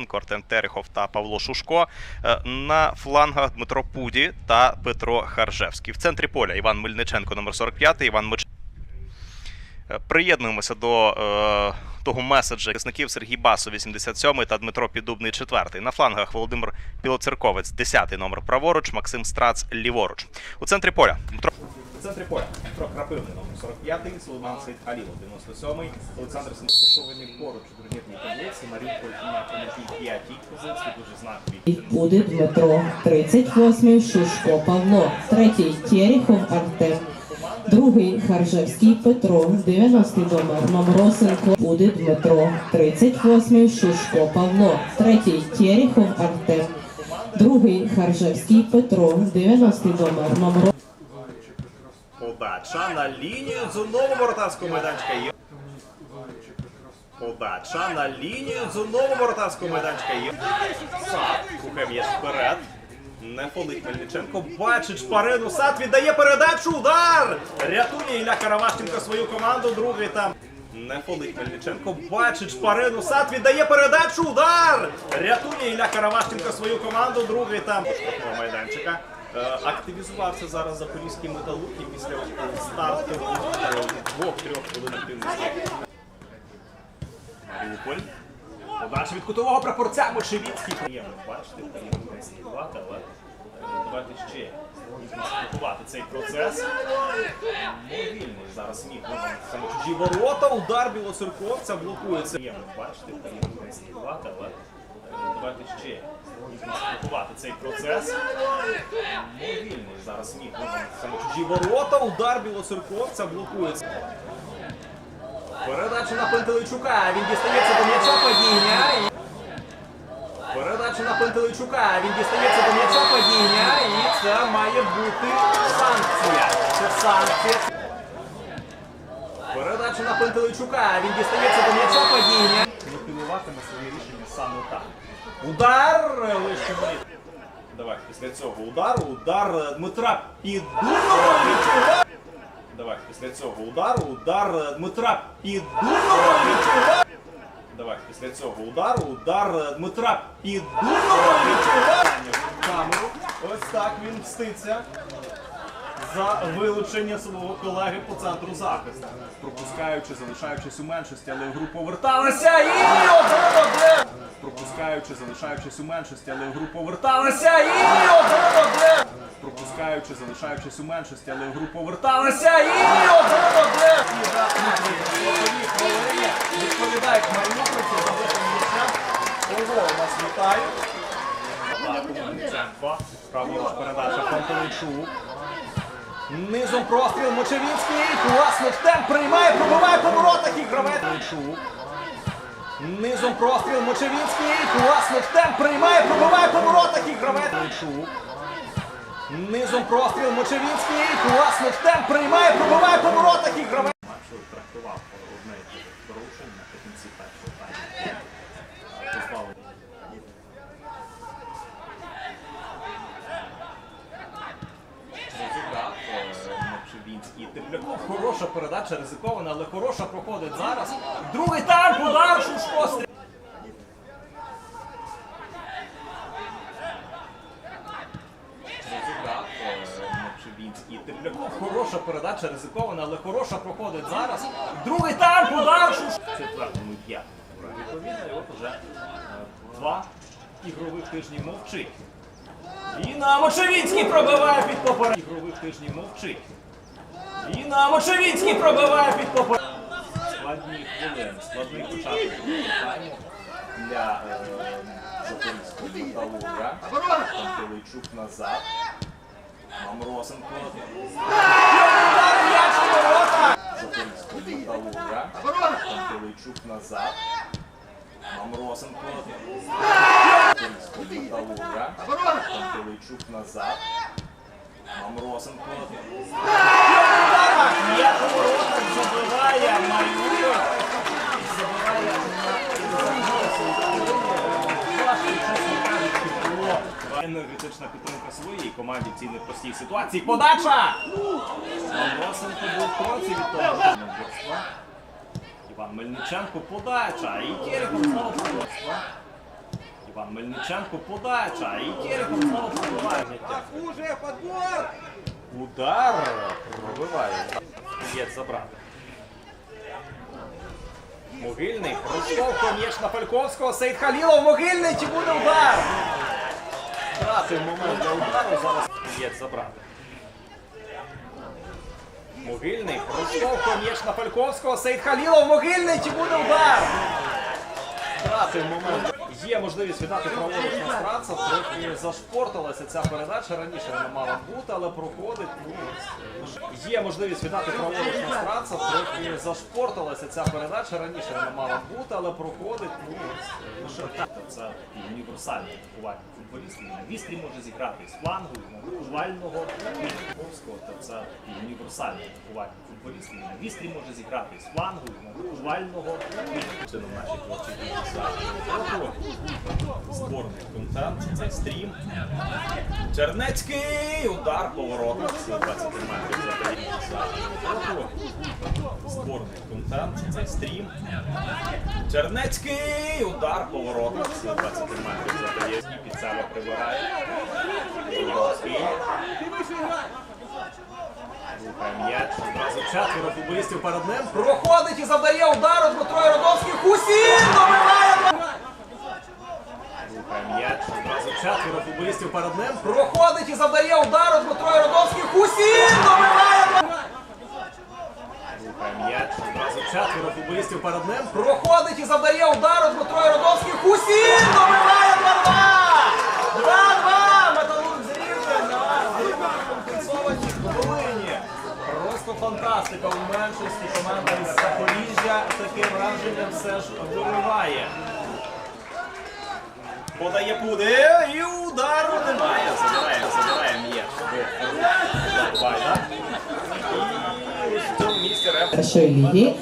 Мамросенко, Артем Терехов та Павло Шушко. Е, На флангах Дмитро Пуді та Петро Харжевський. В центрі поля Іван Мельниченко, номер 45, Іван Мич. Е, Приєднуємося до е, того меседжа захисників Сергій Басо, 87-й та Дмитро Піддубний, 4 На флангах Володимир Білоцерковець, 10 номер праворуч, Максим Страц ліворуч. У центрі поля Дмитро. У центрі поля Дмитро Крапивний, номер 45, Сулейман Сейд Алілов, 97-й, Олександр Смішований поруч у турнірній таблиці, Марінко на помилки 5 позиції, дуже знакові. Буде Дмитро, 38-й Шушко Павло, третій Терехов Артем, другий Харжевський Петро, 90-й номер Мамросенко буде Дмитро, 38-й Шушко Павло, третій Терехов Артем, другий Харжевський Петро, 90-й номер Мамросенко. Подача на лінію зонового воротарського майданчика є. Подача на лінію зонового воротарського майданчика є. Сад, рухає м'яч вперед. Не фолить Мельниченко. Бачить шпарину. Сад віддає передачу. Удар! Рятує Ілля Каравашченко свою команду. Другий там. Не фолить Мельниченко. Бачить шпарину. Сад віддає передачу. Удар! Рятує Ілля Каравашченко свою команду. Другий там. Майданчика. Е, Активізувався зараз запорізький металург і після старту е, двох-трьох хвилин. Маріуполь. Подальше від кутового прапорця Мошевіцький. Приємно бачити, приємно констатувати, але давайте ще інтенсифікувати цей процес. Невільний зараз міг саме чужі ворота. Удар білоцерковця блокується. Приємно бачити, приємно констатувати, але давайте ще інтенсифікувати цей процес. Невільний зараз міг чужі ворота. Удар білоцерковця блокується. Передача на Пантелейчука. Він дістається до м'яча падіння. Передача на Пантелейчука. Він дістається до м'яча падіння. І це має бути санкція. Це санкція. Передача на Пантелейчука. Він дістається до м'яча падіння. Мотивуватиме своє рішення саме так. Удар лише воріт. Давай, після цього удару. Удар Дмитра Піддубного. Давай, після цього удару, удар е, Дмитра Піддубного. Давай, після цього удару, удар е, Дмитра Піддубного. В Камеру. Ось так він мститься за вилучення свого колеги по центру захисту. Пропускаючи, залишаючись у меншості, але в гру поверталася і один-один! Пропускаючи, залишаючись у меншості, але в гру поверталася і один-один! Пропускаючи, залишаючись у меншості, але в гру поверталася і один-один! Відповідає Маріупольці за м'яча. Ого, нас вітає. Атаку Праворуч передача Фонтовичук. Низом простріл Мочевінський. Класний темп приймає, пробиває по воротах і гравець. Низом простріл Мочевінський. Класний темп приймає, пробиває по воротах і гравець. Низом простріл Мочевінський. Класний темп приймає, пробиває по воротах і гравець. Мочевінський. Тепляков хороша передача, ризикована, але хороша проходить зараз. Другий тайм, удар, Шушко. Мочевінський. Тепляков хороша передача, ризикована, але хороша проходить зараз. Другий тайм, удар, Шушко. Четвертому п'ятому. Відповідно, і от уже е, два ігрових тижні мовчить. І на Мочевінський пробиває під поперед. Ігрових тижнів мовчить. І на Мочевінський пробиває під поперед. Складні хвилини, складний початок для запорізького металурга. Пантелейчук назад. Мамросенко. Запорізького металурга. Пантелейчук назад. Мамросенко. Запорізького металурга. Пантелейчук назад. Мамросенко. Воротах забиває Енергетична підтримка своєї команді в цій непростій ситуації. Подача! Мамросенко був в кроці від того. Іван Мельниченко подача. І Кіриков знову борства. Степан Мельниченко подача. І Терехов знову пробиває. Уже подбор! Удар пробиває. Є забрати. Могильний. Розштовхує м'яч на Фальковського. Сейд Халілов. Могильний. Чи буде удар? Втратив момент для удару. Зараз є забрати. Могильний. Розштовхує м'яч на Фальковського. Сейд Халілов. Могильний. Чи буде удар? Втратив момент. Є можливість віддати праворуч на Странца. Трохи зашпортилася ця передача. Раніше вона мала бути, але проходить. Ну, є можливість віддати праворуч на Странца. Трохи зашпортилася ця передача. Раніше вона мала бути, але проходить. Ну, ось. Це і універсальне атакування футболістів. На вістрі може зіграти з флангу, і на дужвального Ковського. Це і універсальне атакування футболістів. На вістрі може зіграти з флангу, і на дужвального. Це на нашій Зборний контент, цей стрім. Чернецький удар поворотом. Всі 20 метрів Зборний контент, цей стрім. Чернецький удар поворотом. Всі 20 метрів задає. І під себе прибирає. М'яч. Одразу четверо футболістів перед ним. Проходить і завдає удару Дмитро Яродовський. Хусін добиває! М'яч. Одразу четверо футболістів перед ним. Проходить і завдає удару Дмитро Яродовський. Хусін добиває! М'яч. Одразу четверо футболістів перед ним. Проходить і завдає удару Дмитро Яродовський. Хусін добиває 2-2! 2-2! Металург з компенсованій хвилині. Просто фантастика у меншості команда із Запоріжжя таке враження все ж вириває. Подає Пуди і удару немає. Забирає, забирає реф. першої ліги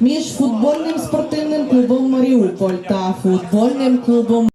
між футбольним спортивним клубом Маріуполь та футбольним клубом